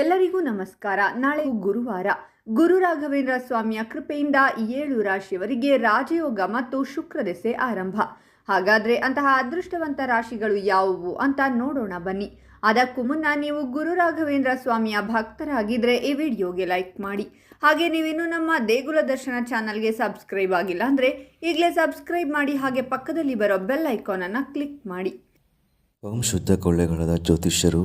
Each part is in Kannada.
ಎಲ್ಲರಿಗೂ ನಮಸ್ಕಾರ. ನಾಳೆ ಗುರುವಾರ ಗುರು ರಾಘವೇಂದ್ರ ಸ್ವಾಮಿಯ ಕೃಪೆಯಿಂದ ಏಳು ರಾಶಿಯವರಿಗೆ ರಾಜಯೋಗ ಮತ್ತು ಶುಕ್ರದೆಸೆ ಆರಂಭ. ಹಾಗಾದ್ರೆ ಅಂತಹ ಅದೃಷ್ಟವಂತ ರಾಶಿಗಳು ಯಾವುವು ಅಂತ ನೋಡೋಣ ಬನ್ನಿ. ಅದಕ್ಕೂ ಮುನ್ನ ನೀವು ಗುರು ರಾಘವೇಂದ್ರ ಸ್ವಾಮಿಯ ಭಕ್ತರಾಗಿದ್ದರೆ ಈ ವಿಡಿಯೋಗೆ ಲೈಕ್ ಮಾಡಿ. ಹಾಗೆ ನೀವಿನ್ನೂ ನಮ್ಮ ದೇಗುಲ ದರ್ಶನ ಚಾನಲ್ಗೆ ಸಬ್ಸ್ಕ್ರೈಬ್ ಆಗಿಲ್ಲ ಅಂದರೆ ಈಗಲೇ ಸಬ್ಸ್ಕ್ರೈಬ್ ಮಾಡಿ ಹಾಗೆ ಪಕ್ಕದಲ್ಲಿ ಬರೋ ಬೆಲ್ ಐಕಾನನ್ನು ಕ್ಲಿಕ್ ಮಾಡಿ. ಓಂ ಶುದ್ಧ ಕೊಳ್ಳೆಗಳಾದ ಜ್ಯೋತಿಷ್ಯರು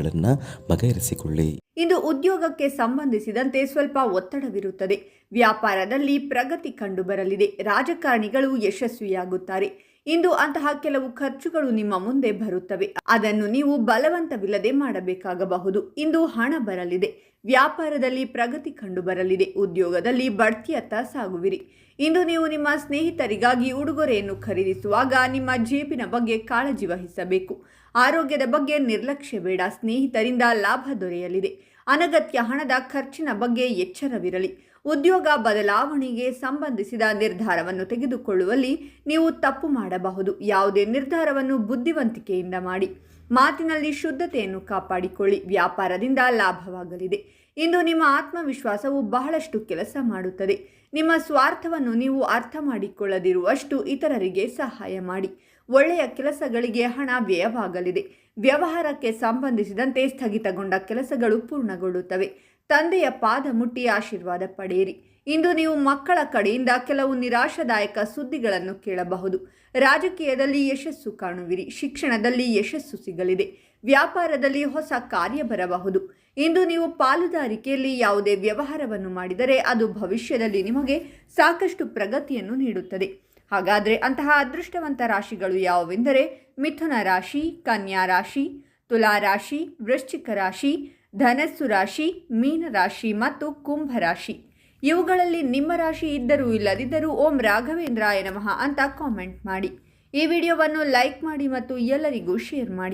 ಸಮಸ್ಯೆಗಳನ್ನು ಬಗೆಹರಿಸಿಕೊಳ್ಳಿ. ಇಂದು ಉದ್ಯೋಗಕ್ಕೆ ಸಂಬಂಧಿಸಿದಂತೆ ಸ್ವಲ್ಪ ಒತ್ತಡವಿರುತ್ತದೆ. ವ್ಯಾಪಾರದಲ್ಲಿ ಪ್ರಗತಿ ಕಂಡುಬರಲಿದೆ. ರಾಜಕಾರಣಿಗಳು ಯಶಸ್ವಿಯಾಗುತ್ತಾರೆ. ಇಂದು ಅಂತಹ ಕೆಲವು ಖರ್ಚುಗಳು ನಿಮ್ಮ ಮುಂದೆ ಬರುತ್ತವೆ. ಅದನ್ನು ನೀವು ಬಲವಂತವಿಲ್ಲದೆ ಮಾಡಬೇಕಾಗಬಹುದು. ಇಂದು ಹಣ ಬರಲಿದೆ. ವ್ಯಾಪಾರದಲ್ಲಿ ಪ್ರಗತಿ ಕಂಡು ಬರಲಿದೆ. ಉದ್ಯೋಗದಲ್ಲಿ ಬಡ್ತಿಯತ್ತ ಸಾಗುವಿರಿ. ಇಂದು ನೀವು ನಿಮ್ಮ ಸ್ನೇಹಿತರಿಗಾಗಿ ಉಡುಗೊರೆಯನ್ನು ಖರೀದಿಸುವಾಗ ನಿಮ್ಮ ಜೇಬಿನ ಬಗ್ಗೆ ಕಾಳಜಿ ವಹಿಸಬೇಕು. ಆರೋಗ್ಯದ ಬಗ್ಗೆ ನಿರ್ಲಕ್ಷ್ಯ ಬೇಡ. ಸ್ನೇಹಿತರಿಂದ ಲಾಭ ದೊರೆಯಲಿದೆ. ಅನಗತ್ಯ ಹಣದ ಖರ್ಚಿನ ಬಗ್ಗೆ ಎಚ್ಚರವಿರಲಿ. ಉದ್ಯೋಗ ಬದಲಾವಣೆಗೆ ಸಂಬಂಧಿಸಿದ ನಿರ್ಧಾರವನ್ನು ತೆಗೆದುಕೊಳ್ಳುವಲ್ಲಿ ನೀವು ತಪ್ಪು ಮಾಡಬಹುದು. ಯಾವುದೇ ನಿರ್ಧಾರವನ್ನು ಬುದ್ಧಿವಂತಿಕೆಯಿಂದ ಮಾಡಿ. ಮಾತಿನಲ್ಲಿ ಶುದ್ಧತೆಯನ್ನು ಕಾಪಾಡಿಕೊಳ್ಳಿ. ವ್ಯಾಪಾರದಿಂದ ಲಾಭವಾಗಲಿದೆ. ಇಂದು ನಿಮ್ಮ ಆತ್ಮವಿಶ್ವಾಸವು ಬಹಳಷ್ಟು ಕೆಲಸ ಮಾಡುತ್ತದೆ. ನಿಮ್ಮ ಸ್ವಾರ್ಥವನ್ನು ನೀವು ಅರ್ಥ ಮಾಡಿಕೊಳ್ಳದಿರುವಷ್ಟು ಇತರರಿಗೆ ಸಹಾಯ ಮಾಡಿ. ಒಳ್ಳೆಯ ಕೆಲಸಗಳಿಗೆ ಹಣ ವ್ಯಯವಾಗಲಿದೆ. ವ್ಯವಹಾರಕ್ಕೆ ಸಂಬಂಧಿಸಿದಂತೆ ಸ್ಥಗಿತಗೊಂಡ ಕೆಲಸಗಳು ಪೂರ್ಣಗೊಳ್ಳುತ್ತವೆ. ತಂದೆಯ ಪಾದ ಮುಟ್ಟಿ ಆಶೀರ್ವಾದ ಪಡೆಯಿರಿ. ಇಂದು ನೀವು ಮಕ್ಕಳ ಕಡೆಯಿಂದ ಕೆಲವು ನಿರಾಶಾದಾಯಕ ಸುದ್ದಿಗಳನ್ನು ಕೇಳಬಹುದು. ರಾಜಕೀಯದಲ್ಲಿ ಯಶಸ್ಸು ಕಾಣುವಿರಿ. ಶಿಕ್ಷಣದಲ್ಲಿ ಯಶಸ್ಸು ಸಿಗಲಿದೆ. ವ್ಯಾಪಾರದಲ್ಲಿ ಹೊಸ ಕಾರ್ಯ ಬರಬಹುದು. ಇಂದು ನೀವು ಪಾಲುದಾರಿಕೆಯಲ್ಲಿ ಯಾವುದೇ ವ್ಯವಹಾರವನ್ನು ಮಾಡಿದರೆ ಅದು ಭವಿಷ್ಯದಲ್ಲಿ ನಿಮಗೆ ಸಾಕಷ್ಟು ಪ್ರಗತಿಯನ್ನು ನೀಡುತ್ತದೆ. ಹಾಗಾದರೆ ಅಂತಹ ಅದೃಷ್ಟವಂತ ರಾಶಿಗಳು ಯಾವುವೆಂದರೆ ಮಿಥುನ ರಾಶಿ, ಕನ್ಯಾ ರಾಶಿ, ತುಲಾ ರಾಶಿ, ವೃಶ್ಚಿಕ ರಾಶಿ, ಧನಸ್ಸು ರಾಶಿ, ಮೀನ ರಾಶಿ ಮತ್ತು ಕುಂಭ ರಾಶಿ. ಇವುಗಳಲ್ಲಿ ನಿಮ್ಮ ರಾಶಿ ಇದ್ದರೂ ಇಲ್ಲದಿದ್ದರೂ ಓಂ ರಾಘವೇಂದ್ರಾಯ ನಮಃ ಅಂತ ಕಾಮೆಂಟ್ ಮಾಡಿ. ಈ ವಿಡಿಯೋವನ್ನು ಲೈಕ್ ಮಾಡಿ ಮತ್ತು ಎಲ್ಲರಿಗೂ ಶೇರ್ ಮಾಡಿ.